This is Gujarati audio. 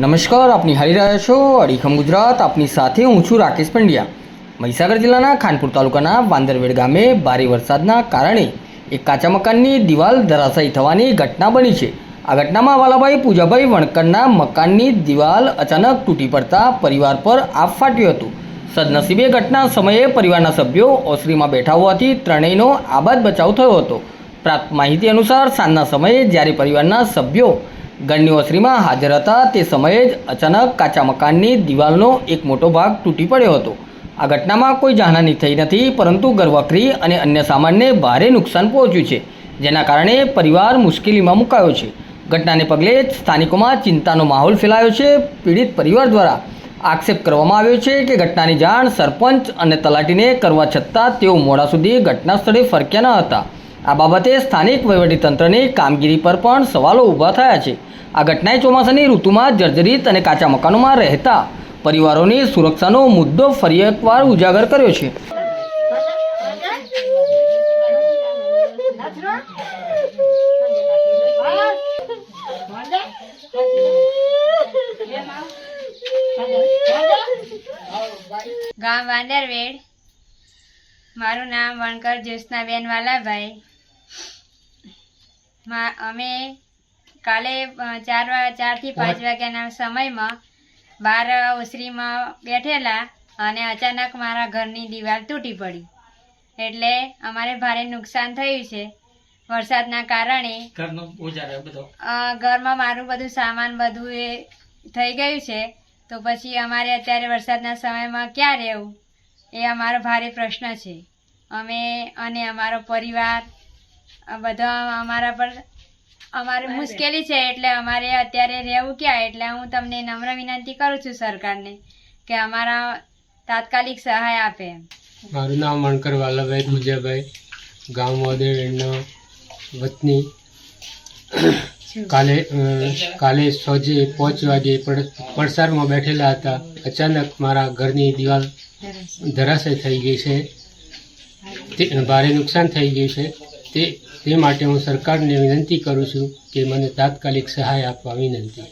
નમસ્કાર, આપની હારી રહ્યા છો અડીખમ ગુજરાત, આપની સાથે હું છું રાકેશ પંડ્યા. મહીસાગર જિલ્લાના ખાનપુર તાલુકાના વાંદરવેડ ગામે ભારે વરસાદના કારણે એક કાચા મકાનની દિવાલ ધરાશાયી થવાની ઘટના બની છે. આ ઘટનામાં વાલાભાઈ પૂજાભાઈ વણકરના મકાનની દિવાલ અચાનક તૂટી પડતા પરિવાર પર આફ ફાટ્યું હતું. સદનસીબે ઘટના સમયે પરિવારના સભ્યો ઓસરીમાં બેઠા હોવાથી ત્રણેયનો આબાદ બચાવ થયો હતો. પ્રાપ્ત માહિતી અનુસાર સાંજના સમયે જ્યારે પરિવારના સભ્યો ગણની ઓસરીમાં હાજર હતા તે સમયે જ અચાનક કાચા મકાનની દિવાલનો એક મોટો ભાગ તૂટી પડ્યો હતો. આ ઘટનામાં કોઈ જાનહાની થઈ નથી, પરંતુ ઘરવખરી અને અન્ય સામાનને ભારે નુકસાન પહોંચ્યું છે, જેના કારણે પરિવાર મુશ્કેલીમાં મુકાયો છે. ઘટનાને પગલે સ્થાનિકોમાં ચિંતાનો માહોલ ફેલાયો છે. પીડિત પરિવાર દ્વારા આક્ષેપ કરવામાં આવ્યો છે કે ઘટનાની જાણ સરપંચ અને તલાટીને કરવા છતાં તેઓ મોડા સુધી ઘટના સ્થળે ફરક્યા ન હતા. આ બાબતે સ્થાનિક વહીવટીતંત્રની કામગીરી પર પણ સવાલો ઊભા થયા છે. આ ઘટનાએ ચોમાસાની ઋતુમાં જર્જરિત અને કાચા મકાનોમાં રહેતા પરિવારોની સુરક્ષાનો મુદ્દો ફરી એકવાર ઉજાગર કર્યો છે. ગામ વાંદરવેડ. મારું નામ વણકર જ્યોત્સનાબેન વાલાભાઈ. અમે કાલે ચાર વા- ચારથી પાંચ વાગ્યાના સમયમાં બહાર ઓસરીમાં બેઠેલા અને અચાનક મારા ઘરની દિવાલ તૂટી પડી. એટલે અમારે ભારે નુકસાન થયું છે. વરસાદના કારણે ઘરમાં મારું બધું સામાન બધું એ થઈ ગયું છે. તો પછી અમારે અત્યારે વરસાદના સમયમાં ક્યાં રહેવું? એ અમારો ભારે પ્રશ્ન છે. અમે અને અમારો પરિવાર બધા અમારા પર અમારે મુશ્કેલી છે એટલે અમારે અત્યારે રહેવું ક્યાં? એટલે હું તમને નમ્ર વિનંતી કરું છું સરકારને કે અમારા તાત્કાલિક સહાય આપે મારું નામ મણકર વાલાભાઈ પૂજાભાઈ ગામ મોદેડનો વતની. કાલે કાલે સોજે પાંચ વાગે પડ- પડસારમાં બેઠેલા હતા. અચાનક મારા ઘરની દિવાલ ધરાશય થઈ ગઈ છે. તે ભારે નુકસાન થઈ ગયું છે. તે તે માટે હું સરકારને વિનંતી કરું છું કે મને તાત્કાલિક સહાય આપવા વિનંતી.